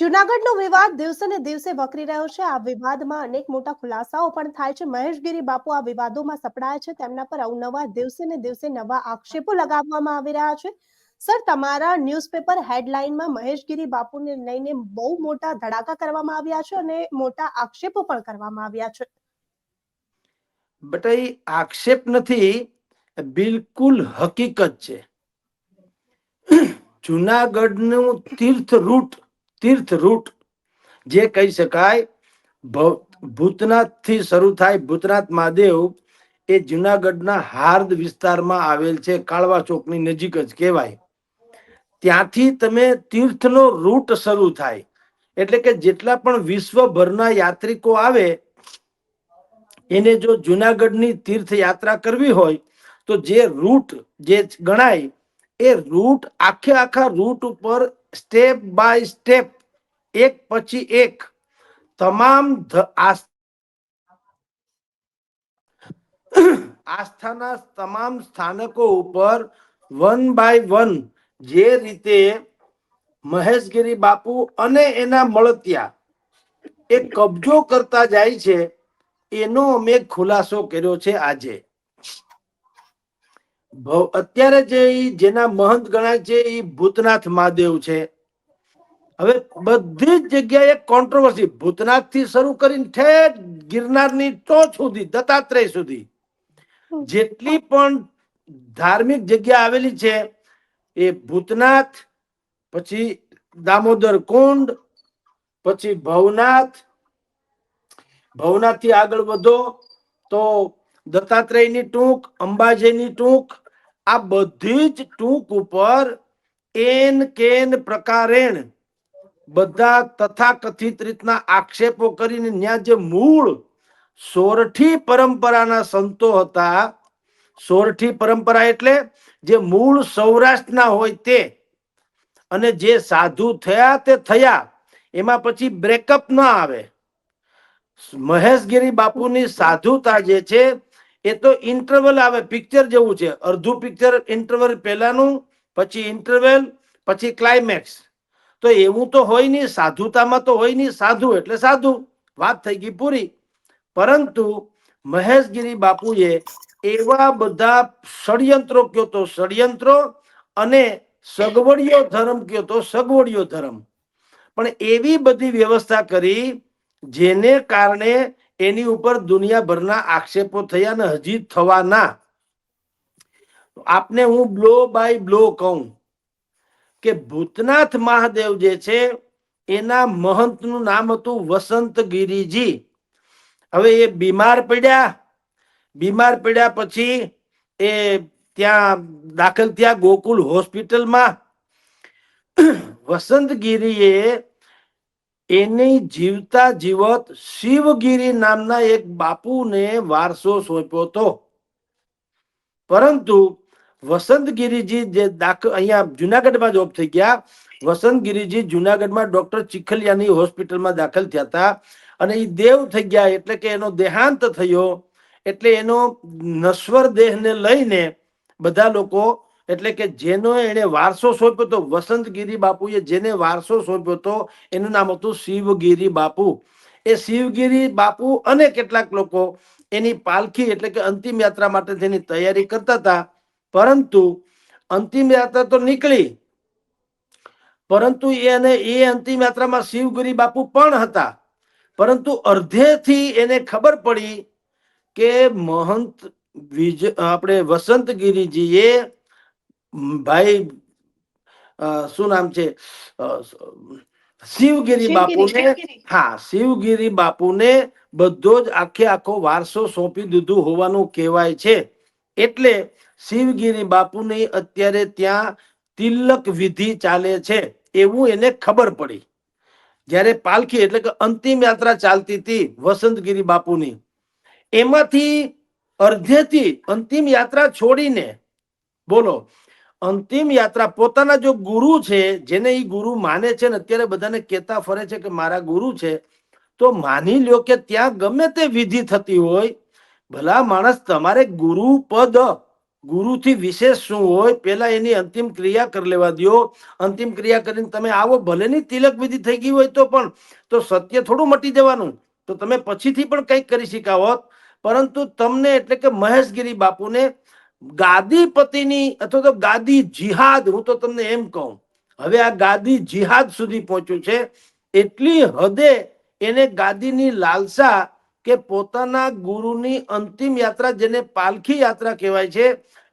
જુનાગઢનો વિવાદ દિવસે ને દિવસે વકરી રહ્યો છે. આ વિવાદમાં અનેક મોટા ખુલાસાઓ પણ થાય છે. મહેશગીરી બાપુ આ વિવાદોમાં સપડાયા છે. તેમના પર અવનવા દિવસે ને દિવસે નવા આક્ષેપો લગાવવામાં આવી રહ્યા છે. સર, તમારા ન્યૂઝપેપર હેડલાઇનમાં મહેશગીરી બાપુને લઈને બહુ મોટા ધડાકા કરવામાં આવ્યા છે અને મોટા આક્ષેપો પણ કરવામાં આવ્યા છે. બટાઈ, આક્ષેપ નથી, બિલકુલ હકીકત છે. જુનાગઢનું તીર્થ રૂટ તીર્થ રૂટ, જે કહી શકાય ભૂતનાથથી શરૂ થાય ભૂતનાથ મહાદેવ, એ જુનાગઢના હાર્દ વિસ્તારમાં આવેલ છે, કાળવા ચોકની નજીક જ કહેવાય. ત્યાંથી તમે તીર્થનો રૂટ શરૂ થાય. એટલે કે જેટલા પણ વિશ્વભરના યાત્રિકો આવે, એને જો જુનાગઢની તીર્થયાત્રા કરવી હોય, તો જે રૂટ જે ગણાય એ રૂટ, આખે આખા રૂટ ઉપર સ્ટેપ બાય સ્ટેપ એક પછી એક, તમામ આસ્થાના તમામ સ્થાનકો ઉપર વન બાય વન જે રીતે મહેશગીરી બાપુ અને એના મળતિયા એ કબજો કરતા જાય છે, એનો અમે ખુલાસો કર્યો છે આજે. ભવ- અત્યારે જે જેના મહંત ગણાય છે એ ભૂતનાથ મહાદેવ છે. હવે બધી જ જગ્યાએ કોન્ટ્રોવર્સી ભૂતનાથથી શરૂ કરીને ઠેર ગિરનારની ટોચ સુધી દત્તાત્રેય સુધી. જેટલી પણ ધાર્મિક જગ્યા આવેલી છે એ ભૂતનાથ પછી દામોદર કુંડ પછી ભવનાથ ભવનાથથી આગળ વધો તો દત્તાત્રેયની ટૂંક અંબાજીની ટૂંક આ બધી જ ટૂંક ઉપર એન કેન પ્રકારેણ બધા તથા કથિત રીતના આક્ષેપો કરીને ત્યાં જે મૂળ સોરઠી પરંપરાના સંતો હતા, સોરઠી પરંપરા એટલે જે મૂળ સૌરાષ્ટ્રના હોય તે અને જે સાધુ થયા તે થયા, એમાં પછી બ્રેકઅપ ના આવે. મહેશગીરી બાપુની સાધુતા જે છે એ તો ઇન્ટરવલ આવે પિક્ચર જેવું છે. અડધું પિક્ચર ઇન્ટરવલ પહેલાનું, પછી ઇન્ટરવેલ પછી ક્લાઇમેક્સ તો એવું તો હોય નહીં, સાધુતામાં તો હોય નહીં, સાધુ એટલે સાધુ. વાત થઈ ગઈ પૂરી. પરંતુ મહેશગીરી બાપુએ એવા બધા ષડયંત્રો કયો તો ષડયંત્રો અને સગવડિયો ધર્મ કયો તો સગવડિયો ધર્મ. પણ એવી બધી વ્યવસ્થા કરી જેને કારણે એની ઉપર દુનિયાભરના આક્ષેપો થયા ને હજી થવાના. આપને હું બ્લો બાય બ્લો કહું કે ભૂતનાથ મહાદેવ જે છે, એના મહંતનું નામ હતું વસંત ગિરીજી. હવે એ બીમાર પડ્યા. બીમાર પડ્યા પછી એ ત્યાં દાખલ થયા ગોકુલ હોસ્પિટલમાં. વસંતગીરીએ એની જીવતા જીવત શિવગીરી નામના એક બાપુને વારસો સોંપ્યો હતો. પરંતુ વસંતગીરીજી જે દાખલ અહીંયા જુનાગઢમાં જોબ થઈ ગયા. વસંતગીરીજી જુનાગઢમાં ડોક્ટર ચીખલિયાની હોસ્પિટલમાં દાખલ થયા હતા અને એ દેવ થઈ ગયા એટલે કે એનો દેહાંત થયો એટલે એનો નશ્વર દેહને લઈને બધા લોકો એટલે કે જેનો એને વારસો સોંપ્યો હતો વસંતગીરી બાપુએ જેને વારસો સોંપ્યો હતો એનું નામ હતું શિવગીરી બાપુ. એ શિવગીરી બાપુ અને કેટલાક લોકો એની પાલખી એટલે કે અંતિમ યાત્રા માટે તેની તૈયારી કરતા હતા. પરંતુ અંતિમ યાત્રા તો નીકળી. પરંતુ એને એ અંતિમ યાત્રામાં શિવગીરી બાપુ પણ હતા. પરંતુ અર્ધેથી એને ખબર પડી કે મહંત વિજ, આપણે વસંતગીરીજીએ ભાઈ શું નામ છે? શિવગીરી બાપુને હા શિવગીરી બાપુને બધો જ આખે આખો વારસો સોંપી દીધું હોવાનું કહેવાય છે. એટલે શિવગીરી બાપુને અત્યારે ત્યાં તિલક વિધિ ચાલે છે એવું એને ખબર પડી. જ્યારે પાલખી એટલે કે અંતિમ યાત્રા ચાલતી હતી વસંતગીરી બાપુની. એમાંથી અર્ધેથી અંતિમ યાત્રા છોડીને બોલો અંતિમ યાત્રા, પોતાના જો ગુરુ છે, જેને એ ગુરુ માને છે ને, અત્યારે બધાને કહેતા ફરે છે કે મારા ગુરુ છે, તો માની લ્યો કે ત્યાં ગમે તે વિધિ થતી હોય, ભલા માણસ તમારે ગુરુ પદ, ગુરુથી વિશેષ શું હોય પેલા એની અંતિમ ક્રિયા કરી લેવા દ્યો. અંતિમ ક્રિયા કરીને તમે આવો, ભલે ની તિલક વિધિ થઈ ગઈ હોય તો પણ, તો સત્ય થોડું મટી જવાનું. તો તમે પછીથી પણ કંઈક કરી શકાવત પરંતુ તમને એટલે કે મહેશગીરી બાપુને ગાદીપતિની અથવા તો ગાદી જિહાદ, હું તો તમને એમ કહું, હવે આ ગાદી જિહાદ સુધી પહોંચ્યું છે, એટલી હદે એને ગાદીની લાલસા કે પોતાના ગુરુની અંતિમ યાત્રા જેને પાલખી યાત્રા કહેવાય છે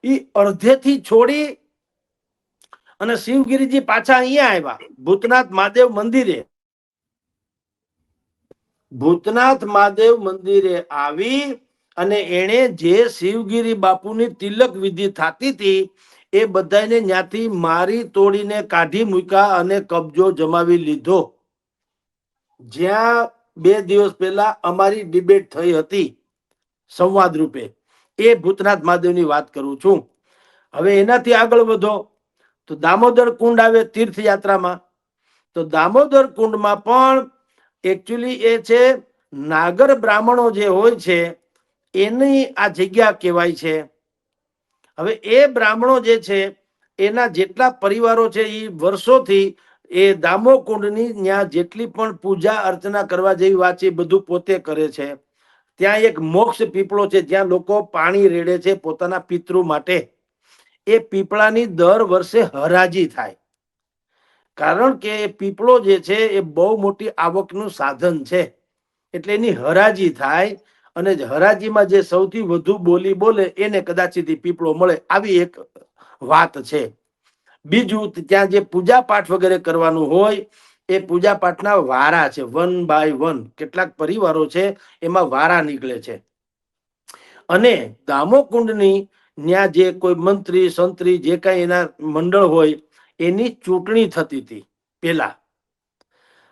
એ અડધેથી છોડી અને શિવગીરીજી પાછા અહીંયા આવ્યા, ભૂતનાથ મહાદેવ મંદિરે. ભૂતનાથ મહાદેવ મંદિરે આવી અને એણે જે શિવગીરી બાપુની તિલક વિધિ થતી હતી, એ બધાને ત્યાંથી મારી તોડીને કાઢી મૂક્યા અને કબજો જમાવી લીધો. જ્યાં બે દિવસ પહેલા અમારી ડિબેટ થઈ હતી સંવાદ રૂપે. એ ભૂતનાથ મહાદેવની વાત કરું છું. હવે એનાથી આગળ વધો. તો દામોદર કુંડ આવે તીર્થયાત્રામાં. તો દામોદર કુંડમાં પણ એકચ્યુઅલી એ છે, નાગર બ્રાહ્મણો જે હોય છે એની આ જગ્યા કહેવાય છે. હવે એ બ્રાહ્મણો જે છે, એના જેટલા પરિવારો છે એ વર્ષોથી એ દામોકુંડની ત્યાં જેટલી પણ પૂજા અર્ચના કરવા જેવી વાત છે બધું પોતે કરે છે. ત્યાં એક મોક્ષ પીપળો છે, જ્યાં લોકો પાણી રેડે છે પોતાના પિતૃ માટે. એ પીપળાની દર વર્ષે હરાજી થાય. કારણ કે એ પીપળો જે છે, એ બહુ મોટી આવકનું સાધન છે. એટલે એની હરાજી થાય અને હરાજીમાં જે સૌથી વધુ બોલી બોલે એને કદાચિત પીપળો મળે આવી એક વાત છે. બીજું ત્યાં જે પૂજા પાઠ વગેરે કરવાનું હોય, એ પૂજા પાઠના વારા છે. વન બાય વન કેટલાક પરિવારો છે, એમાં વારા નીકળે છે. અને દામોકુંડની ત્યાં જે કોઈ મંત્રી, સંત્રી, જે કાંઈ એના મંડળ હોય, એની ચૂંટણી થતી હતી પેલા.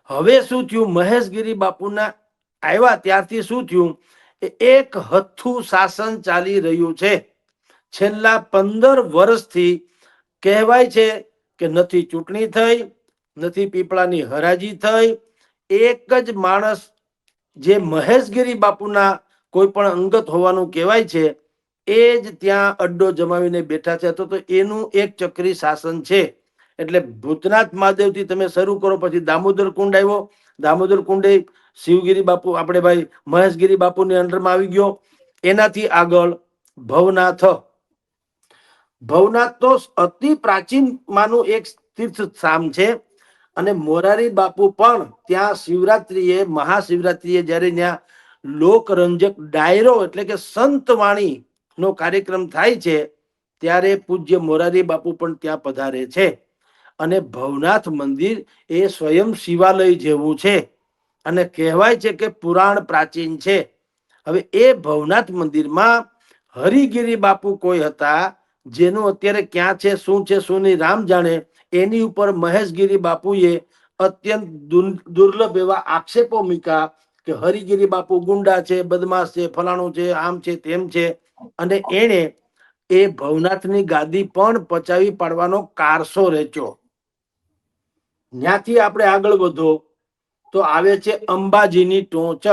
હવે શું થયું? મહેશગીરી બાપુના આવ્યા ત્યારથી શું થયું? એક હથ્થું શાસન ચાલી રહ્યું છે. છેલ્લા પંદર વર્ષથી કહેવાય છે કે નથી ચૂંટણી થઈ, નથી પીપળાની હરાજી થઈ. એક જ માણસ જે મહેશગીરી બાપુના કોઈ પણ અંગત હોવાનું કહેવાય છે, એ જ ત્યાં અડ્ડો જમાવીને બેઠા છે. તો એનું એક ચક્રી શાસન છે. એટલે ભૂતનાથ મહાદેવથી તમે શરૂ કરો, પછી દામોદર કુંડ આવ્યો. દામોદર કુંડે શિવગીરી બાપુ, આપણે ભાઈ મહેશગીરી બાપુની અંડરમાં આવી ગયો. એનાથી આગળ ભવનાથ. ભવનાથ તો અતિ પ્રાચીન માનું એક તીર્થ ધામ છે. અને મોરારી બાપુ પણ ત્યાં શિવરાત્રીએ, મહાશિવરાત્રીએ જ્યારે ત્યાં લોકરંજક ડાયરો એટલે કે સંત વાણી નો કાર્યક્રમ થાય છે, ત્યારે પૂજ્ય મોરારી બાપુ પણ ત્યાં પધારે છે. અને ભવનાથ મંદિર એ સ્વયં શિવાલય જેવું છે. અને કહેવાય છે કે પુરાણ પ્રાચીન છે. હવે એ ભવનાથ મંદિરમાં હરિગીરી બાપુ કોઈ હતા, જેનું અત્યારે ક્યાં છે, શું છે શું નહીં રામ જાણે, એની ઉપર મહેશગીરી બાપુએ અત્યંત દુર- દુર્લભ એવા આક્ષેપો મૂક્યા કે હરિગીરી બાપુ ગુંડા છે, બદમાશ છે, ફલાણું છે, આમ છે, તેમ છે. અને એણે એ ભવનાથની ગાદી પણ પચાવી પાડવાનો કારસો રચ્યો. ત્યાંથી આપણે આગળ વધો, તો આવે છે અંબાજીની ટોચ.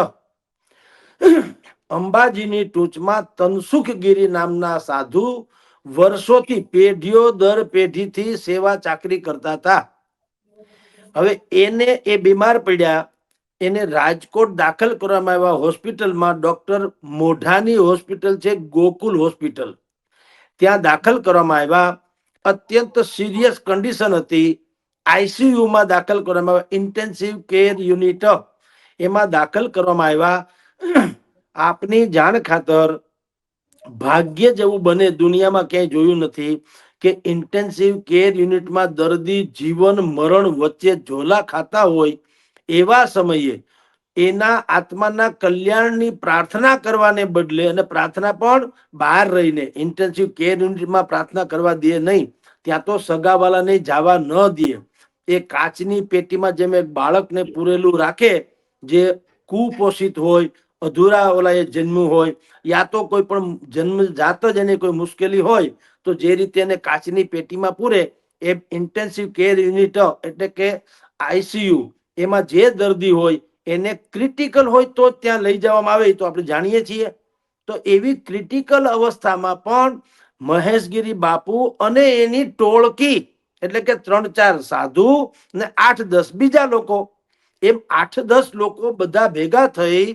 અંબાજીની ટોચમાં તનસુખગીરી નામના સાધુ વર્ષોથી પેઢીઓ દર પેઢીથી સેવા ચાકરી કરતા હતા. હવે એને એ બીમાર પડ્યા, એને રાજકોટ દાખલ કરવામાં આવ્યા હોસ્પિટલમાં ડોક્ટર મોઢાની હોસ્પિટલ છે, ગોકુલ હોસ્પિટલ. ત્યાં દાખલ કરવામાં આવ્યા, અત્યંત સિરિયસ કન્ડિશન હતી ICU માં દાખલ કરવામાં આવ્યા. ઇન્ટેન્સિવ કેર યુનિટ એમાં દાખલ કરવામાં આવ્યા. આપની જાણ ખાતર ભાગ્ય જેવું બને દુનિયામાં ક્યાંય જોયું નથી કે ઇન્ટેન્સિવ કેર યુનિટમાં દર્દી જીવન મરણ વચ્ચે ઝોલા ખાતા હોય એવા સમયે એના આત્માના કલ્યાણની પ્રાર્થના કરવાને બદલે અને પ્રાર્થના પણ બહાર રહીને ઇન્ટેન્સિવ કેર યુનિટમાં પ્રાર્થના કરવા દે નહીં, ત્યાં તો સગાવાલાને જવા ન દે. એ કાચની પેટીમાં જેમ એક બાળકને પૂરેલું રાખે, જે કુપોષિત હોય અધૂરા ઓલા એ જન્મ્યું હોય, યા તો કોઈ પણ જન્મ જાત જ એને કોઈ મુશ્કેલી હોય, તો જે રીતે એને કાચની પેટીમાં પૂરે, એ ઇન્ટેન્સિવ કેર યુનિટ એટલે કે આઈસીયુ એમાં જે દર્દી હોય, એને ક્રિટિકલ હોય તો જ ત્યાં લઈ જવામાં આવે તો આપણે જાણીએ છીએ. તો એવી ક્રિટિકલ અવસ્થામાં પણ મહેશગીરી બાપુ અને એની ટોળકી એટલે કે ત્રણ ચાર સાધુ ને આઠ દસ બીજા લોકો. એમ આઠ દસ લોકો બધા ભેગા થઈ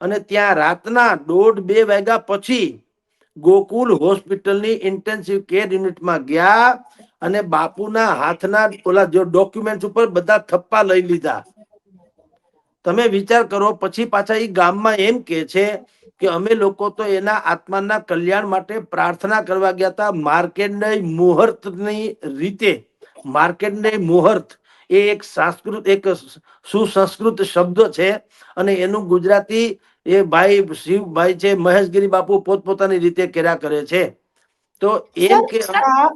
અને ત્યાં રાતના દોઢ બે વાગ્યા પછી ગોકુલ હોસ્પિટલની ઇન્ટેન્સિવ કેર યુનિટમાં ગયા અને બાપુના હાથના ઓલા જો ડોક્યુમેન્ટ ઉપર બધા થપ્પા લઈ લીધા. તમે વિચાર કરો, પછી પાછા એ ગામમાં એમ કે છે કે અમે લોકો તો એના આત્માના કલ્યાણ માટે પ્રાર્થના કરવા ગયા હતા. માર્કેન્ડય મુહૂર્તની રીતે માર્કેન્ડય મુહૂર્ત એ એક સંસ્કૃત એક સુસંસ્કૃત શબ્દ છે અને એનું ગુજરાતી એ ભાઈ શિવભાઈ છે મહેશગીરી બાપુ પોતપોતાની રીતે કર્યા કરે છે. તો એમ કે આ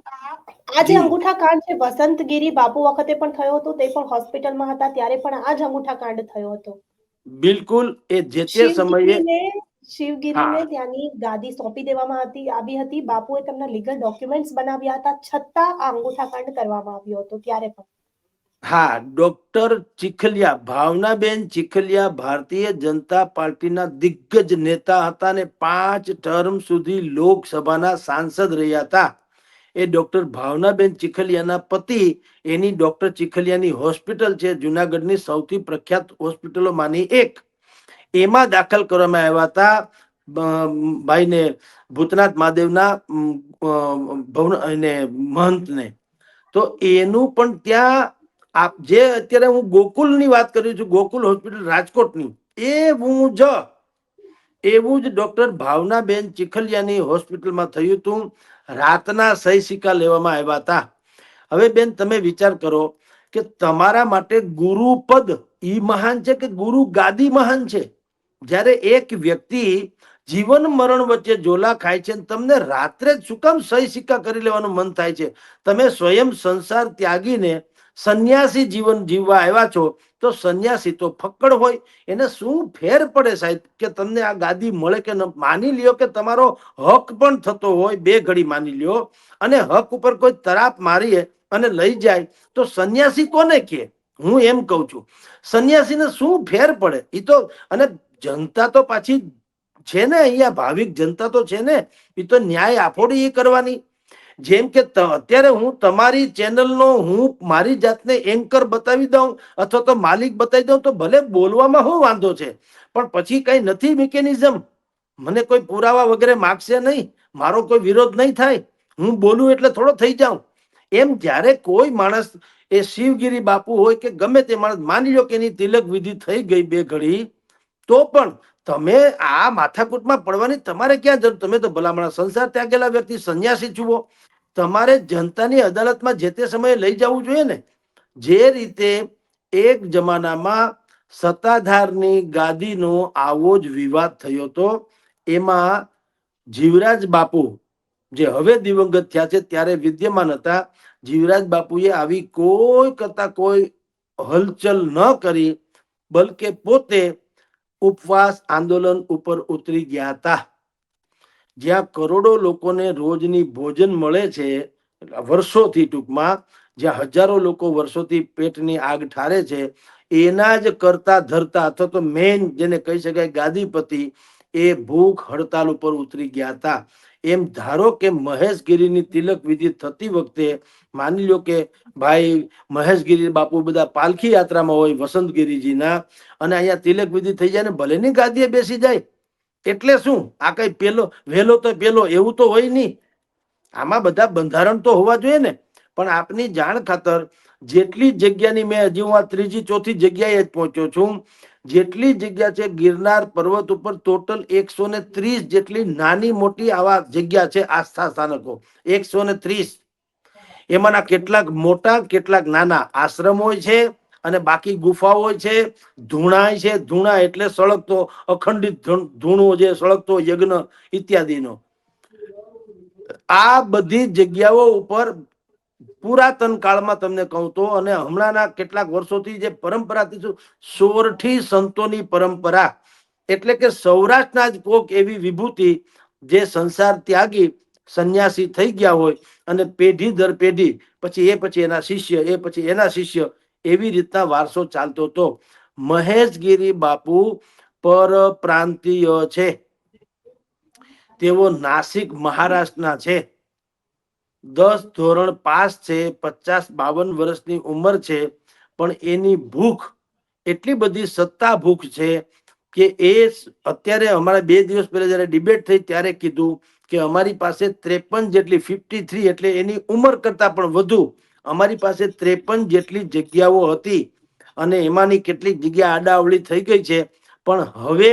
આ જે. જી. અંગૂઠા કાંડ છે વસંતગીરી બાપુ વખતે પણ થયો હતો તે પણ હોસ્પિટલમાં હતા ત્યારે પણ આ જ અંગૂઠા કાંડ થયો હતો. બિલકુલ એ જે તે સમયે શિવગીરીને. ત્યાંની ગાદી સોંપી દેવામાં હતી. આવી હતી. બાપુએ તેમના લીગલ ડોક્યુમેન્ટ્સ બનાવ્યા હતા. છતાં આ અંગૂઠાકાંડ કરવામાં આવ્યો હતો. ત્યારે પણ. હા ડોક્ટર ચીખલિયા ભાવનાબેન ચીખલિયા ભારતીય જનતા પાર્ટીના દિગ્ગજ નેતા હતા અને પાંચ ટર્મ સુધી લોકસભાના સાંસદ રહ્યા હતા. એ ડોક્ટર ભાવનાબેન ચીખલિયાના પતિ એની ડોક્ટર ચીખલિયાની હોસ્પિટલ છે જુનાગઢની સૌથી પ્રખ્યાત હોસ્પિટલોમાંની એક. એમાં દાખલ કરવામાં આવ્યા હતા ભાઈને ભૂતનાથ મહાદેવના ભવન, એને મહંતને. તો એનું પણ ત્યાં આપ, જે અત્યારે હું ગોકુલની વાત કરું છું, ગોકુલ હોસ્પિટલ રાજકોટની એવું જ એવું જ ડોક્ટર ભાવનાબેન ચીખલિયાની હોસ્પિટલમાં થયું હતું, રાતના સહી સિક્કા લેવામાં આવ્યા હતા. હવે બેન, તમે વિચાર કરો કે તમારા માટે ગુરુ પદ ઈ મહાન છે કે ગુરુ ગાદી મહાન છે? જ્યારે એક વ્યક્તિ જીવન મરણ વચ્ચે ઝોલા ખાય છે તમને રાત્રે જ શું કામ સહી સિક્કા કરી લેવાનું મન થાય છે? તમે સ્વયં સંસાર ત્યાગીને સંન્યાસી જીવન જીવવા આવ્યા છો, તો સંન્યાસી તો ફક્કડ હોય. એને શું ફેર પડે સાહેબ? કે તમને આ ગાદી મળે કે માની લ્યો કે તમારો હક પણ થતો હોય, બે ઘડી માની લ્યો. અને હક ઉપર કોઈ તરાપ મારીએ અને લઈ જાય, તો સંન્યાસી કોને કે હું એમ કહું છું. સંન્યાસીને શું ફેર પડે? એ તો અને જનતા તો પાછી છે ને અહીંયા, ભાવિક જનતા તો છે ને, એ તો ન્યાય આફોડી એ કરવાની. જેમ કે અત્યારે હું તમારી ચેનલનો, હું મારી જાતને એન્કર બતાવી દઉં અથવા તો માલિક બતાવી દઉં તો ભલે બોલવામાં હું વાંધો છે, પણ પછી કઈ નથી મિકેનિઝમ મને કોઈ પુરાવા વગેરે માગશે નહીં, મારો કોઈ વિરોધ નહીં થાય. હું બોલું એટલે થોડો થઈ જાઉં. એમ જ્યારે કોઈ માણસ, એ શિવગીરી બાપુ હોય કે ગમે તે માણસ, માની લો કે એની તિલક વિધિ થઈ ગઈ બે ઘડી તો પણ તમે આ માથાકૂટમાં પડવાની તમારે ક્યાં જરૂર? તમે તો ભલામણા સંસાર ત્યાગેલા વ્યક્તિ, સંન્યાસી છુઓ તમારે જનતાની અદાલતમાં જે તે સમયે લઈ જવું જોઈએ ને, જે રીતે એક જમાનામાં સત્તાધારની ગાદીનો આવો જ વિવાદ થયો હતો, એમાં જીવરાજ બાપુ જે હવે દિવંગત થયા છે, ત્યારે વિદ્યમાન હતા. જીવરાજ બાપુએ આવી કોઈ કરતા કોઈ હલચલ ન કરી, બલકે પોતે ઉપવાસ આંદોલન ઉપર ઉતરી ગયા હતા. જ્યાં કરોડો લોકોને રોજની ભોજન મળે છે, વર્ષોથી ટૂંકમાં, જ્યાં હજારો લોકો વર્ષોથી પેટની આગ ઠારે છે, એના જ કરતા ધરતા અથવા તો મેન જેને કહી શકાય ગાદીપતિ, એ ભૂખ હડતાલ ઉપર ઉતરી ગયા હતા. એમ ધારો કે મહેશગીરીની તિલક વિધિ થતી વખતે માની લો કે ભાઈ મહેશગીરી બાપુ બધા પાલખી યાત્રામાં હોય વસંતગીરીજીના અને અહીંયા તિલક વિધિ થઈ જાય ને ભલે ની ગાદીએ બેસી જાય. એટલે શું? આ કઈ પેલો, વહેલો તો પેલો, એવું તો હોય નહીં આમાં બધા બંધારણ તો હોવા જોઈએ ને. પણ આપની જાણ ખાતર જેટલી જગ્યાની મેં હજી હું આ ત્રીજી ચોથી જગ્યાએ જ પહોંચ્યો છું જેટલી જગ્યા છે ગિરનાર પર્વત ઉપર ટોટલ એકસો ને ત્રીસ જેટલી નાની મોટી આવા જગ્યા છે આસ્થા સ્થાનકો. એકસો ને ત્રીસ. એમાંના કેટલાક મોટા, કેટલાક નાના આશ્રમ છે અને બાકી ગુફાઓ છે. ધૂણાય છે ધૂણા એટલે સળગતો, અખંડિત ધૂણો જે સળગતો યજ્ઞ ઇત્યાદિનો. આ બધી જગ્યાઓ ઉપર પુરાતન કાળમાં તમને કહું તો, અને હમણાંના કેટલાક વર્ષોથી જે પરંપરાથી સોરઠી સંતોની પરંપરા, એટલે કે સૌરાષ્ટ્રના જ કોક એવી વિભૂતિ જે સંસાર ત્યાગી, સંન્યાસી થઈ ગયા હોય, અને પેઢી દર પેઢી, પછી એ પછી એના શિષ્ય, એ પછી એના શિષ્ય, એવી રીતના વારસો ચાલતો હતો. મહેશગીરી બાપુ પરપ્રાંતીય છે. તેઓ નાસિક મહારાષ્ટ્રના છે. દસ ધોરણ પાસ છે, પચાસ બાવન વર્ષની ઉંમર છે, પણ એની ભૂખ એટલી બધી સત્તા ભૂખ છે કે એ અત્યારે અમારા બે દિવસ પહેલા જયારે ડિબેટ થઈ ત્યારે કીધું કે અમારી પાસે ત્રેપન જેટલી ફિફ્ટી થ્રી એટલે એની ઉંમર કરતા પણ વધુ અમારી પાસે ત્રેપન જેટલી જગ્યાઓ હતી અને એમાંની કેટલીક જગ્યા આડાઅવળી થઈ ગઈ છે. પણ હવે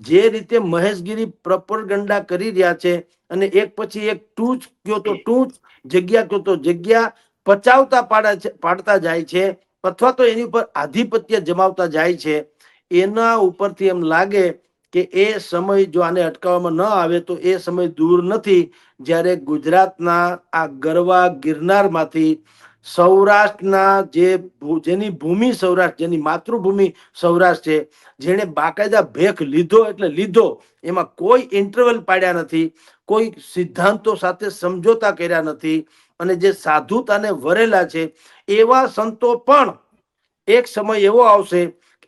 જે રીતે મહેશગીરી પ્રપરગંડા કરી રહ્યા છે અને એક પછી એક ટૂંચ કયો તો ટૂંચ, જગ્યા કયો તો જગ્યા, પચાવતા પાડા છે, પાડતા જાય છે અથવા તો એની ઉપર આધિપત્ય જમાવતા જાય છે. એના ઉપરથી એમ લાગે કે એ સમય જો આને અટકાવવામાં ન આવે તો એ સમય દૂર નથી. જ્યારે ગુજરાતના આ ગરવા ગિરનારમાંથી સૌરાષ્ટ્રના જે જેની ભૂમિ સૌરાષ્ટ્ર, જેની માતૃભૂમિ સૌરાષ્ટ્ર છે, જેણે બાકાયદા ભેખ લીધો એટલે લીધો, એમાં કોઈ ઇન્ટરવલ પાડ્યા નથી, કોઈ સિદ્ધાંતો સાથે સમજોતા કર્યા નથી, અને જે સાધુતાને વરેલા છે, એવા સંતો પણ એક સમય એવો આવશે,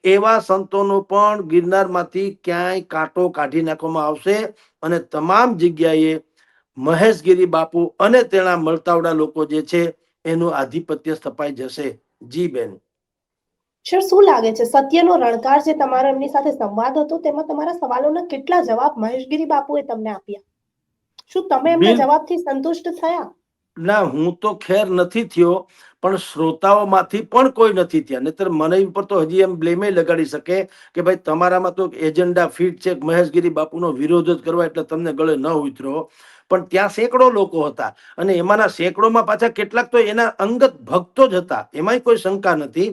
એવા સંતોનો પણ ગિરનારમાંથી ક્યાંય કાંટો કાઢી નાખવામાં આવશે, અને તમામ જગ્યાએ મહેશગીરી બાપુ અને તેના મળતાવડા લોકો જે છે એનું આધિપત્ય સ્થપાઈ જશે. જી બેન. સર શું લાગે છે? સત્યનો રણકાર જે તમારો એમની સાથે સંવાદ હતો તેમાં તમારા સવાલોના કેટલા જવાબ મહેશગીરી બાપુએ તમને આપ્યા? શું તમે એમના જવાબથી સંતુષ્ટ થયા? ના હું તો ખેર નથી થયો પણ શ્રોતાઓમાંથી પણ કોઈ નથી થયા. નહીતર મને ઉપર તો હજી એમ બ્લેમે લગાડી શકે કે ભાઈ તમારામાં તો એજન્ડા ફિટ છે મહેશગીરી બાપુનો વિરોધ જ કરવા એટલે તમને ગળે ન ઉતરો. પણ ત્યાં સેંકડો લોકો હતા. અને એમાંના સેંકડોમાં પાછા કેટલાક તો એના અંગત ભક્તો જ હતા. એમાંય કોઈ શંકા નથી.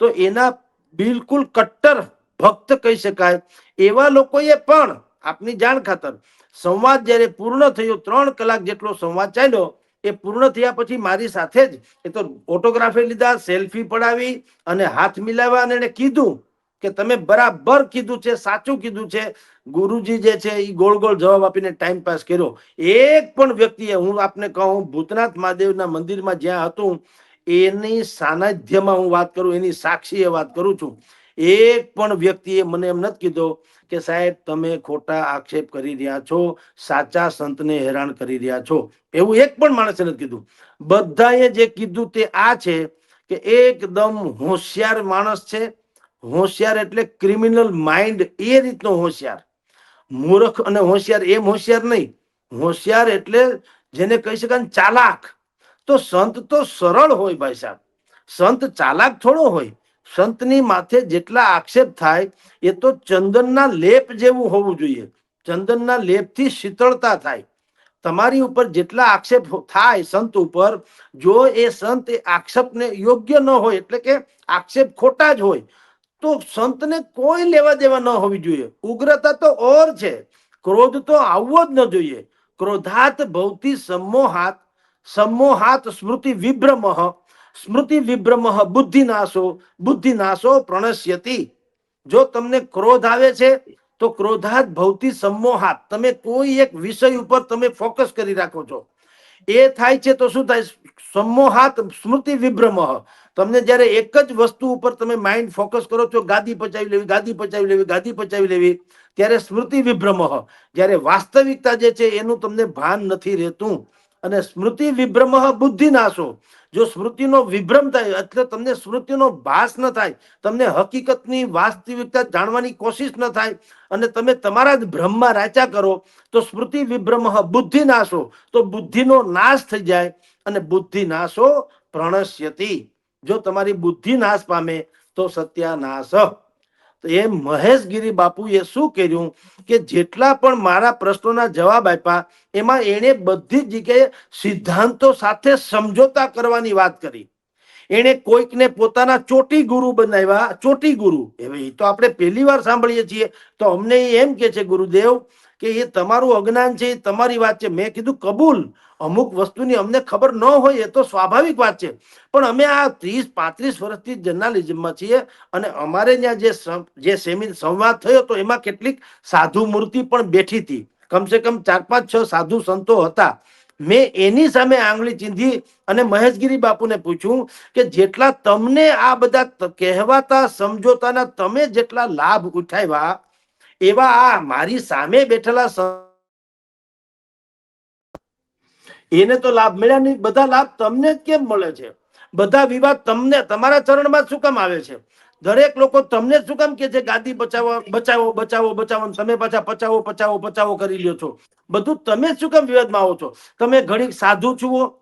તો એના બિલકુલ કટ્ટર ભક્ત કહી શકાય. એવા લોકોએ પણ આપની જાણ ખાતર સંવાદ જ્યારે પૂર્ણ થયો, ત્રણ કલાક જેટલો સંવાદ ચાલ્યો, એ પૂર્ણ થયા પછી મારી સાથે જ એ તો ઓટોગ્રાફી લીધા સેલ્ફી પડાવી અને હાથ મિલાવ્યા અને એને કીધું કે તમે બરાબર કીધું છે, સાચું કીધું છે. ગુરુજી જે છે એ ગોળ ગોળ જવાબ આપીને ટાઈમ પાસ કર્યો. એક પણ વ્યક્તિએ, હું આપને કહું, ભૂતનાથ મહાદેવના મંદિરમાં જ્યાં હતું, એની સાનિધ્યમાં હું વાત કરું, એની સાક્ષીએ વાત કરું છું. એક પણ વ્યક્તિએ મને એમ નથી કીધો કે સાહેબ, તમે ખોટા આક્ષેપ કરી રહ્યા છો, સાચા સંતને હેરાન કરી રહ્યા છો. એવું એક પણ માણસે નથી કીધું. બધાએ જે કીધું તે આ છે કે એકદમ હોશિયાર માણસ છે. હોશિયાર એટલે ક્રિમિનલ માઇન્ડ એ રીતનો હોશિયાર. મૂર્ખ અને હોશિયાર એમ હોશિયાર નહીં. હોશિયાર એટલે જેને કહી શકાય ચાલાક. તો સંત તો સરળ હોય ભાઈ સાહેબ. સંત ચાલાક થોડો હોય. સંતની માથે જેટલા આક્ષેપ થાય એ તો ચંદનના લેપ જેવું હોવું જોઈએ. ચંદનના લેપથી શીતળતા થાય. તમારી ઉપર જેટલા આક્ષેપ થાય સંત ઉપર, જો એ સંત એ આક્ષેપને યોગ્ય ન હોય એટલે કે આક્ષેપ ખોટા જ હોય તો સંતને કોઈ લેવા દેવા ન હોવી જોઈએ. ઉગ્રતા તો ઓર છે. ક્રોધ તો આવવો જ ન જોઈએ. ક્રોધાત ભૌતિ સમોહાત. સમોહાત સ્મૃતિ વિભ્રમ. સ્મૃતિ વિભ્રમ બુદ્ધિનાશો. બુદ્ધિનાશો પ્રણશ્યતિ. જો તમને ક્રોધ આવે છે, તો ક્રોધાત ભવતી સમોહાત. તમે કોઈ એક વિષય ઉપર તમે ફોકસ કરી રાખો છો. એ થાય છે તો શું થાય? સમોહાત સ્મૃતિ વિભ્રમ. તમને જ્યારે એક જ વસ્તુ ઉપર તમે માઇન્ડ ફોકસ કરો છો, ગાદી પચાવી લેવી, ગાદી પચાવી લેવી, ગાદી પચાવી લેવી, ત્યારે સ્મૃતિ વિભ્રમ. જ્યારે વાસ્તવિકતા જે છે એનું તમને ભાન નથી રહેતું. અને સ્મૃતિ વિભ્રમ બુદ્ધિનાશો જો સ્મૃતિનો વિભ્રમ થાય, એટલે તમને સ્મૃતિનો ભાસ ન થાય, તમને હકીકતની વાસ્તવિકતા જાણવાની કોશિશ ન થાય, અને તમે તમારા જ ભ્રમમાં રાચા કરો, તો સ્મૃતિ વિભ્રમ બુદ્ધિનાશો તો બુદ્ધિનો નાશ થઈ જાય, અને બુદ્ધિ નાશો પ્રણશ્યતિ. જો તમારી બુદ્ધિ નાશ પામે, તો સત્યાનાશ. તો એ મહેશગીરી બાપુએ શું કર્યું કે જેટલા પણ મારા પ્રશ્નોના જવાબ આપ્યા, એમાં એણે બધી જ જગ્યાએ સિદ્ધાંતો સાથે સમજોતા કરવાની વાત કરી. એણે કોઈકને પોતાના ચોટી ગુરુ બનાવ્યા, ચોટી ગુરુ. હવે એ તો આપણે પહેલી વાર સાંભળીએ છીએ. તો અમને એમ કે છે ગુરુદેવ કે એ તમારું અજ્ઞાન છે, એ તમારી વાત છે. મેં કીધું કબૂલ. અમુક વસ્તુની અમને ખબર ન હોય એ તો સ્વાભાવિક વાત છે. પણ અમે આ ત્રીસ, પાંત્રીસ વર્ષથી જર્નાલિઝમમાં છીએ અને અમારે ત્યાં જે જે સેમિન સંવાદ થયો તો એમાં કેટલીક સાધુ મૂર્તિ પણ બેઠી હતી. કમસે કમ ચાર, પાંચ, છ સાધુ સંતો હતા. મેં એની સામે આંગળી ચીંધી અને મહેશગીરી બાપુને પૂછ્યું કે જેટલા તમને આ બધા કહેવાતા, સમજોતાના તમે જેટલા લાભ ઉઠાવ્યા, એવા આ મારી સામે બેઠેલા એને તો લાભ મળ્યા નહીં. બધા લાભ તમને કેમ મળે છે? બધા વિવાદ તમને, તમારા ચરણમાં શું કામ આવે છે? દરેક લોકો તમને શું કામ કે છે? ગાદી બચાવો બચાવો બચાવો બચાવો તમે પાછા પચાવો પચાવો પચાવો કરી લ્યો છો. બધું તમે શું કામ વિવાદમાં આવો છો? તમે ઘડીક સાધુ છુઓ,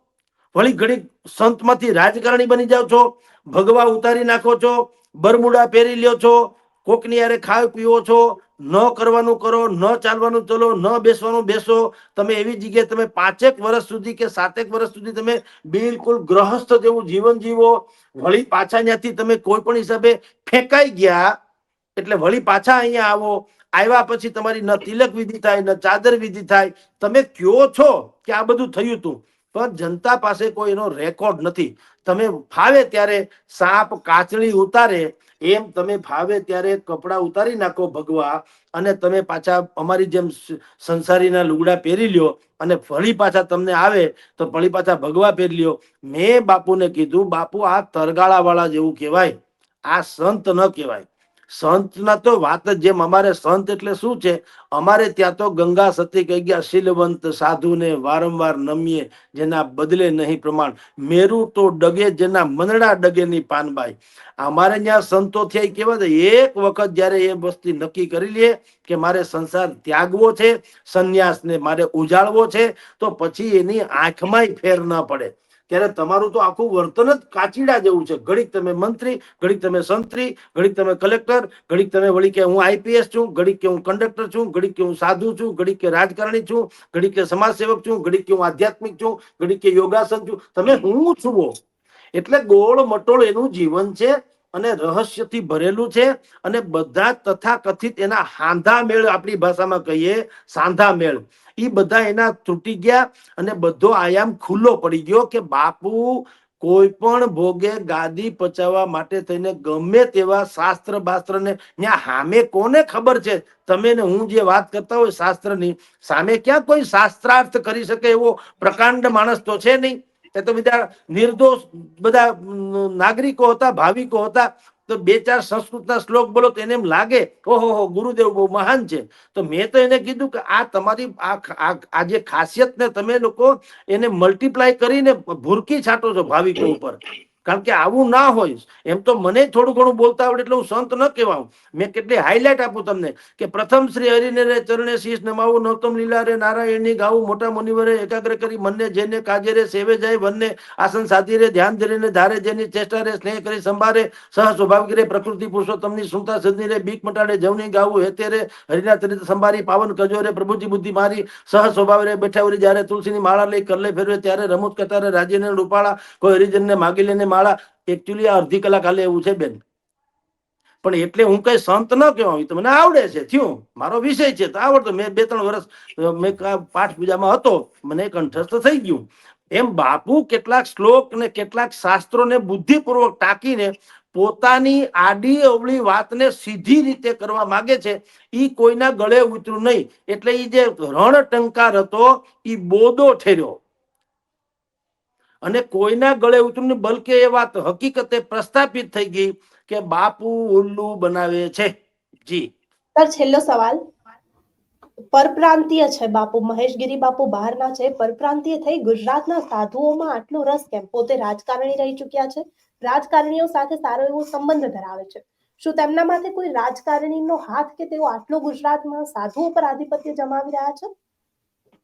વળી ઘડીક સંતમાંથી રાજકારણી બની જાઓ છો, ભગવા ઉતારી નાખો છો, બરમુડા પહેરી લ્યો છો કોકની યારે ખાવ પીવો છો, ન કરવાનું કરો, ન ચાલવાનું ચલો, ન બેસવાનું બેસો, તમે એવી જગ્યાએ તમે પાંચેક વર્ષ સુધી કે સાતેક વર્ષ સુધી તમે બિલકુલ ગ્રહસ્થ જેવું જીવન જીવો, વળી પાછા ત્યાંથી તમે કોઈ પણ હિસાબે ફેંકાઈ ગયા, એટલે વળી પાછા અહીંયા આવો, આવ્યા પછી તમારી ન તિલક વિધિ થાય, ન ચાદર વિધિ થાય, તમે કયો છો કે આ બધું થયું હતું પણ જનતા પાસે કોઈ એનો રેકોર્ડ નથી. તમે ફાવે ત્યારે સાપ કાચળી ઉતારે, એમ તમે ફાવે ત્યારે કપડા ઉતારી નાખો ભગવા, અને તમે પાછા અમારી જેમ સંસારીના લુગડા પહેરી લ્યો, અને ફળી પાછા તમને આવે, તો ફળી પાછા ભગવા પહેરી લ્યો. મેં બાપુને કીધું, બાપુ, આ તરગાળા વાળા જેવું કહેવાય. આ સંત ન કહેવાય. સંતના તો વાત જ જેમ અમારે સંત એટલે શું છે? અમારે ત્યાં તો ગંગા સતી કહી ગયા, શીલવંત સાધુને વારંવાર નમીએ, જેના બદલે નહીં પ્રમાણ. મેરુ તો ડગે જેના મનડા ડગે ની પાનબાઈ. અમારે ત્યાં સંતો થયા કેવા છે એક વખત જ્યારે એ વસ્તી નક્કી કરી લે કે મારે સંસાર ત્યાગવો છે, સંન્યાસને મારે ઉજાળવો છે, તો પછી એની આંખમાંય ફેર ન પડે. ત્યારે તમારું તો આખું વર્તન જ કાચીડા જેવું છે. ઘડીક તમે મંત્રી, ઘડીક તમે સંત્રી, ઘડીક તમે કલેક્ટર, ઘડીક તમે વળી કે હું આઈપીએસ છું, ઘડીક કે હું કંડક્ટર છું, ઘડીક કે હું સાધુ છું, ઘડીક કે રાજકારણી છું, ઘડીક કે સમાજ સેવક છું, ઘડીક કે હું આધ્યાત્મિક છું, ઘડીક કે યોગાસન છું. તમે હું છુઓ એટલે ગોળ મટોળ એનું જીવન છે અને રહસ્યથી ભરેલું છે અને બધા તથા કથિત એના હાંધા મેળ આપણી ભાષામાં કહીએ સાંધા મેળ. એ બધા એના તૂટી ગયા અને બધો આયામ ખુલ્લો પડી ગયો કે બાપુ, કોઈ પણ ભોગે ગાદી પચાવવા માટે થઈને ગમે તેવા શાસ્ત્ર બાસ્ત્ર ને હામે કોને ખબર છે? તમે ને હું જે વાત કરતા હોય શાસ્ત્રની, સામે ક્યાં કોઈ શાસ્ત્રાર્થ કરી શકે એવો પ્રકાંડ માણસ તો છે નહીં? એ તો બધા નિર્દોષ બધા નાગરિકો હતા, ભાવિકો હતા તો બે ચાર સંસ્કૃતના શ્લોક બોલો તો એને એમ લાગે ઓહો ગુરુદેવ બહુ મહાન છે. તો મેં તો એને કીધું કે આ તમારી આ જે ખાસિયત ને તમે લોકો એને મલ્ટીપ્લાય કરીને ભૂરકી છાંટો છો ભાવિકો ઉપર. કારણ કે આવું ના હોય. એમ તો મને થોડું ઘણું બોલતા આવડે એટલે હું સંત ન કહેવાઉં. મેં કેટલી હાઇલાઇટ આપું તમને કે પ્રથમ શ્રી હરિને રે ચરણે શીશ નમાવું નવતમ લીલા રે નારાયણની ગાવું, મોટા મુનિવરે એકાગ્ર કરી મનને જેને કાજે રે સેવે જાય વનને, આસન સાધી રે, ધ્યાન ધરીને ધારે જેની ચેષ્ટા રે, સ્નેહ કરી સંભારે, સહ સ્વભાવિક રે પ્રકૃતિ પુરુષોત્તમની સુનતા સદની રે, બીક મટાડે, જવની ગાવું હેતે રે હરિના ચરિત સંભારી, પાવન કજો રે, પ્રભુજી બુદ્ધિ મારી, સહ સ્વભાવ રે બેઠા ઉરી જ્યારે તુલસીની માળા લઈ કરલે ફેરવે, ત્યારે રમૂજ કરતા રે રાજ્યને રૂપાળા, કોઈ હરિજનને માગી લઈને માળા એકચ્યુઅલી આ અડધી કલાક હાલે એવું છે બેન. પણ એટલે હું કઈ સંત ન કહેવાય તો મને આવડે છે. થયું. મારો વિષય છે. તો આવડતો. મેં બે ત્રણ વર્ષ મેં પાઠ પૂજામાં હતો. મને કંઠસ્થ થઈ ગયું. એમ બાપુ કેટલાક શ્લોક ને કેટલાક શાસ્ત્રોને બુદ્ધિપૂર્વક ટાંકીને પોતાની આડી અવળી વાતને સીધી રીતે કરવા માંગે છે. એ કોઈના ગળે ઉતર્યું નહીં. એટલે એ જે રણ ટંકાર હતો, ઈ બોદો ઠેર્યો. અને કોઈના ગળે ઉતર્યું બલકે એ વાત હકીકતે પ્રસ્થાપિત થઈ ગઈ કે બાપુ ઉલ્લુ બનાવે છે. જી. સર, છેલ્લો સવાલ. પરપ્રાંતીય છે બાપુ. મહેશગીરી બાપુ બહારના છે. પરપ્રાંતીય થઈ ગુજરાતના સાધુઓમાં આટલો રસ કેમ? પોતે રાજકારણી રહી ચૂક્યા છે. રાજકારણીઓ સાથે સારો એવો સંબંધ ધરાવે છે. શું તેમના માટે કોઈ રાજકારણીનો હાથ કે તેઓ આટલો ગુજરાતમાં સાધુઓ પર આધિપત્ય જમાવી રહ્યા છે?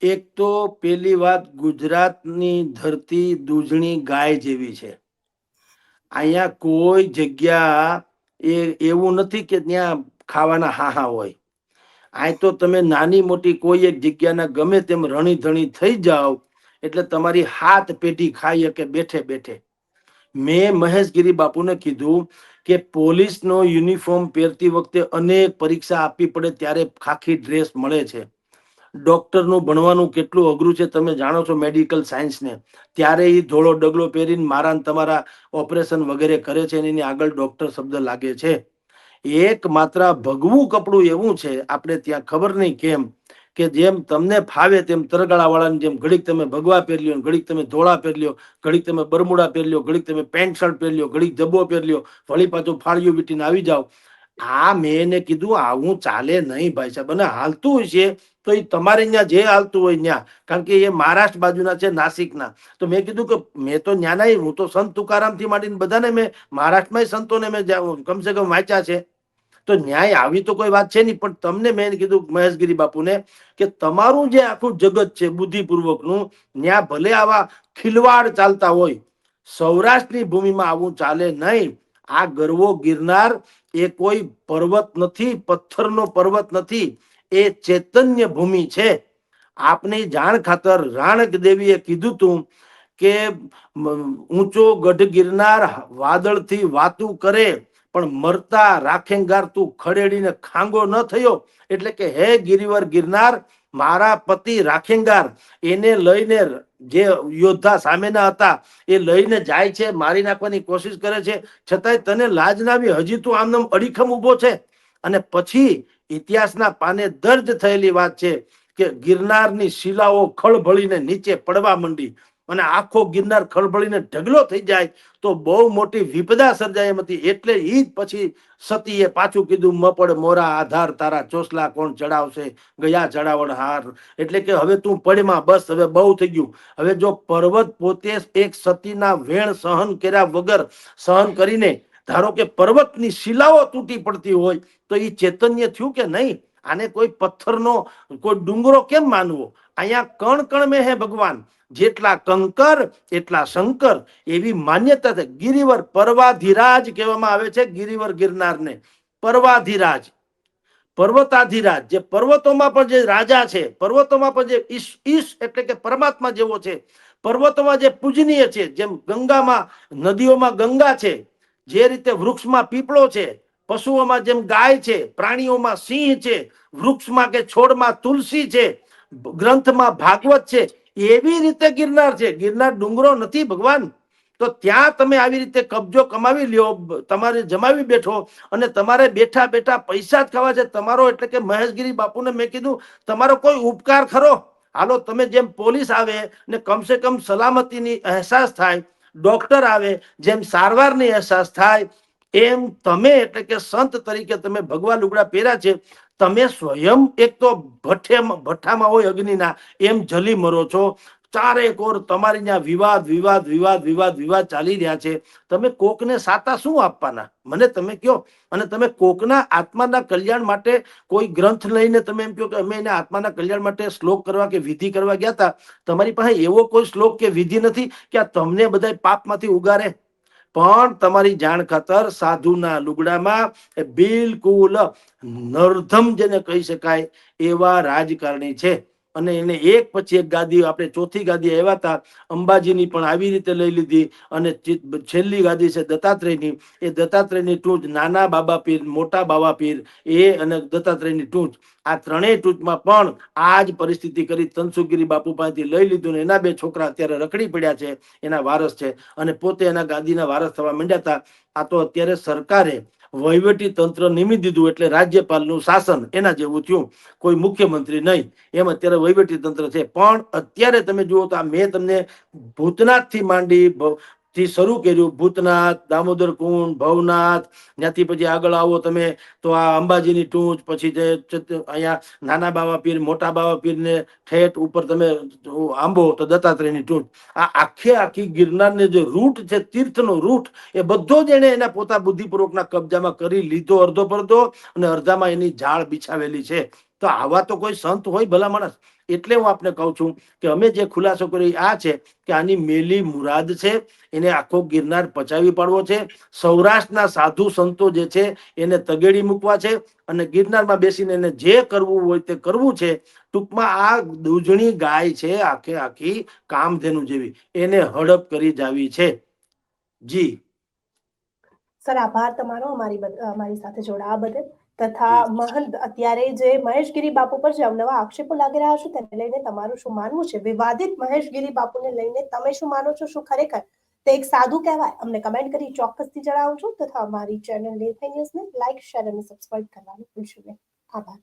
એક તો પેલી વાત ગુજરાતની ધરતી દૂધણી ગાય જેવી છે. અહીંયા કોઈ જગ્યા એ એવું નથી કે ત્યાં ખાવાના હાહા હોય. અહીં તો તમે નાની મોટી કોઈ એક જગ્યાના ગમે તેમ રણી ધણી થઈ જાઓ, એટલે તમારી હાથ પેઢી ખાઈ કે બેઠે બેઠે. મેં મહેશગીરી બાપુને કીધું કે પોલીસનો યુનિફોર્મ પહેરતી વખતે અનેક પરીક્ષા આપવી પડે ત્યારે ખાખી ડ્રેસ મળે છે. ડોક્ટરનું ભણવાનું કેટલું અઘરું છે તમે જાણો છો મેડિકલ સાયન્સને. ત્યારે એ ધોળો ડગલો પહેરીને મારા તમારા ઓપરેશન વગેરે કરે છે એની આગળ ડોક્ટર શબ્દ લાગે છે. એક માત્ર ભગવું કપડું એવું છે, આપણે ત્યાં ખબર નહીં કેમ, કે જેમ તમને ફાવે તેમ તરગાળાવાળાની જેમ ઘડીક તમે ભગવા પહેરી લ્યો ઘડીક તમે ધોળા પહેરી લ્યો ઘડીક તમે બરમુડા પહેરી લ્યો ઘડીક તમે પેન્ટ શર્ટ પહેરી ઘડીક જબ્બો પહેરી લ્યો વળી પાછું ફાળિયું વીટીને આવી જાઓ. આ મેં એને કીધું, આવું ચાલે નહીં ભાઈ સાહેબ. અને હાલતું છે તો એ તમારે ત્યાં જે હાલતું હોય ત્યાં કારણ કે એ મહારાષ્ટ્ર બાજુના છે, નાસિકના. તો મેં કીધું કે મેં તો ન્યા નહીં હું તો સંત તુકારામથી માંડીને બધાને મેં મહારાષ્ટ્રમાં સંતોને મેં કમસે કમ વાંચ્યા છે. તો ન્યાય આવી તો કોઈ વાત છે નહીં પણ તમને મેં કીધું, મહેશગીરી બાપુને, કે તમારું જે આખું જગત છે, બુદ્ધિપૂર્વકનું, ન્યા ભલે આવા ખિલવાડ ચાલતા હોય, સૌરાષ્ટ્રની ભૂમિમાં આવું ચાલે નહીં આ ગરવો ગિરનાર એ કોઈ પર્વત નથી, પથ્થરનો પર્વત નથી. એ ચૈતન્ય ભૂમિ છે. આપની જાણ ખાતર રાણક દેવીએ કીધું તું કે ઊંચો ગઢ ગિરનાર વાદળથી વાતું કરે, પણ મરતા રાખેંગાર તું ખડેડીને ખાંગો ન થયો. એટલે કે, હે ગિરિવર ગિરનાર, મારા પતિ રાખેંગાર, એને લઈને જે યોદ્ધા સામેના હતા, એ લઈને જાય છે, મારી નાખવાની કોશિશ કરે છે. છતાંય તને લાજ ના આવી, હજી તું આમ અડીખમ ઊભો છે. અને પછી ઇતિહાસના પાને દર્જ થયેલી વાત છે કે ગિરનારની શિલાઓ ખળભળીને નીચે પડવા માંડી અને આખો ગિરનાર ખળભળીને ઢગલો થઈ જાય તો બહુ મોટી વિપદા સર્જાય એમ હતી. એટલે ઈ જ પછી સતીએ પાછું કીધું, મપડ મોરા આધાર, તારા ચોસલા કોણ ચડાવશે? ગયા ચડાવણ હાર. એટલે કે, હવે તું પડમાં બસ, હવે બહુ થઈ ગયું. હવે જો પર્વત પોતે એક સતીના વેણ સહન કર્યા વગર સહન કરીને ધારો કે પર્વતની શિલાઓ તૂટી પડતી હોય, તો એ ચેતન્ય થયું કે નહીં? આને કોઈ પથ્થરનો, કોઈ ડુંગરો કેમ માનવો? અહીંયા કણ કણ મેં હે ભગવાન. જેટલા કંકર, એટલા શંકર. એવી માન્યતા છે. ગિરિવર પર્વાધિરાજ કહેવામાં આવે છે ગિરિવર ગિરનારને. પર્વાધિરાજ. પર્વતાધિરાજ. જે પર્વતોમાં પણ જે રાજા છે, પર્વતોમાં પણ જે ઈશ ઈશ એટલે કે પરમાત્મા જેવો છે. પર્વતોમાં જે પૂજનીય છે, જેમ ગંગામાં, નદીઓમાં ગંગા છે જે રીતે વૃક્ષમાં પીપળો છે, પશુઓમાં જેમ ગાય છે, પ્રાણીઓમાં સિંહ છે, વૃક્ષમાં કે છોડમાં તુલસી છે, ગ્રંથમાં ભાગવત છે, એવી રીતે ગિરનાર છે. ગિરનાર ડુંગરો નથી ભગવાન. તો ત્યાં તમે આવી રીતે કબજો કમાવી લ્યો, તમારે જમાવી બેઠો અને તમારે બેઠા બેઠા પૈસા જ ખાવા છે. તમારો એટલે કે મહેશગીરી બાપુને મેં કીધું, તમારો કોઈ ઉપકાર ખરો? હાલો, તમે જેમ પોલીસ આવે ને કમસે કમ સલામતીની અહેસાસ થાય ડોક્ટર આવે, જેમ સારવારની અહેસાસ થાય, એમ તમે એટલે કે સંત તરીકે તમે ભગવા લુગડા પહેર્યા છે, તમે સ્વયં એક તો ભઠ્ઠે ભઠ્ઠામાં હોય અગ્નિના, એમ જલી મરો છો. ચારે ઓર તમારી ત્યાં વિવાદ વિવાદ વિવાદ વિવાદ વિવાદ ચાલી રહ્યા છે. તમે કોકને સાતા શું આપવાના? મને તમે કયો અને તમે કોકના આત્માના કલ્યાણ માટે કોઈ ગ્રંથ લઈને તમે એમ કહો કે અમે એના આત્માના કલ્યાણ માટે શ્લોક કરવા કે વિધિ કરવા ગયા હતા. તમારી પાસે એવો કોઈ શ્લોક કે વિધિ નથી કે આ તમને બધા પાપમાંથી ઉગારે? પણ તમારી જાણ ખાતર સાધુના લુગડામાં બિલકુલ નરધમ જેને કહી શકાય એવા રાજકારણી છે. અને એને એક પછી એક ગાદી આપણે ચોથી ગાદી આવ્યા હતા, અંબાજીની પણ આવી રીતે લઈ લીધી અને છેલ્લી ગાદી છે દત્તાત્રેયની, એ દત્તાત્રેયની ટૂંચ નાના બાબા પીર, મોટા બાબા પીર, એ અને દત્તાત્રેયની ટૂંચ, આ ત્રણેય ટૂંચમાં પણ આ જ પરિસ્થિતિ કરી તનસુગીરી બાપુ પાસેથી લઈ લીધું ને એના બે છોકરા અત્યારે રખડી પડ્યા છે, એના વારસ છે અને પોતે એના ગાદીના વારસ થવા માંડ્યા હતા. આ તો અત્યારે સરકારે વહીવટી તંત્ર નિમી દીધું એટલે રાજ્યપાલનું શાસન એના જેવું થયું. કોઈ મુખ્યમંત્રી નહીં. એમ અત્યારે વહીવટી તંત્ર છે. પણ અત્યારે તમે જુઓ તો આ મેં તમને ભૂતનાથથી માંડી થી શરૂ કર્યું. ભૂતનાથ, દામોદર કુંડ, ભવનાથ, ત્યાંથી પછી આગળ આવો તમે. તો આ અંબાજીની ટૂંચ, પછી જે અહીંયા નાના બાવા પીર, મોટા બાવા પીર ને ઠેઠ ઉપર તમે આંબો, તો દત્તાત્રેયની ટૂંચ. આ આખે આખી ગિરનારને જે રૂટ છે, તીર્થનો રૂટ, એ બધો જ એને એના પોતા બુદ્ધિપૂર્વકના કબજામાં કરી લીધો અડધો પડધો અને અડધામાં એની ઝાડ બિછાવેલી છે. તો આવા તો કોઈ સંત હોય ભલા માણસ. એટલે હું આપને કહું છું કે અમે જે ખુલાસો કર્યો આ છે કે આની મેલી મુરાદ છે, એને આખો ગિરનાર પચાવી પાડવો છે. સૌરાષ્ટ્રના સાધુ સંતો જે છે એને તગેડી મૂકવા છે અને ગિરનારમાં બેસીને એને જે કરવું હોય તે કરવું છે, ટૂંકમાં આ દૂજણી ગાય છે આખે આખી કામધેનુ જેવી. એને હડપ કરી જાવી છે. જી. સર, આભાર તમારો. અમારી અમારી સાથે જોડાવા બદલ. તથા મહંત અત્યારે જે મહેશગીરી બાપુ પર જે અવનવા આક્ષેપો લાગી રહ્યા છે તેને લઈને તમારું શું માનવું છે? વિવાદિત મહેશગીરી બાપુને લઈને તમે શું માનો છો? શું ખરેખર તે એક સાધુ કહેવાય? અમને કમેન્ટ કરી ચોક્કસથી જણાવજો તથા અમારી ચેનલ લેફાઈ ન્યૂઝને લાઈક શેર અને સબસ્ક્રાઇબ કરવાનું ભૂલશો નહીં. આભાર.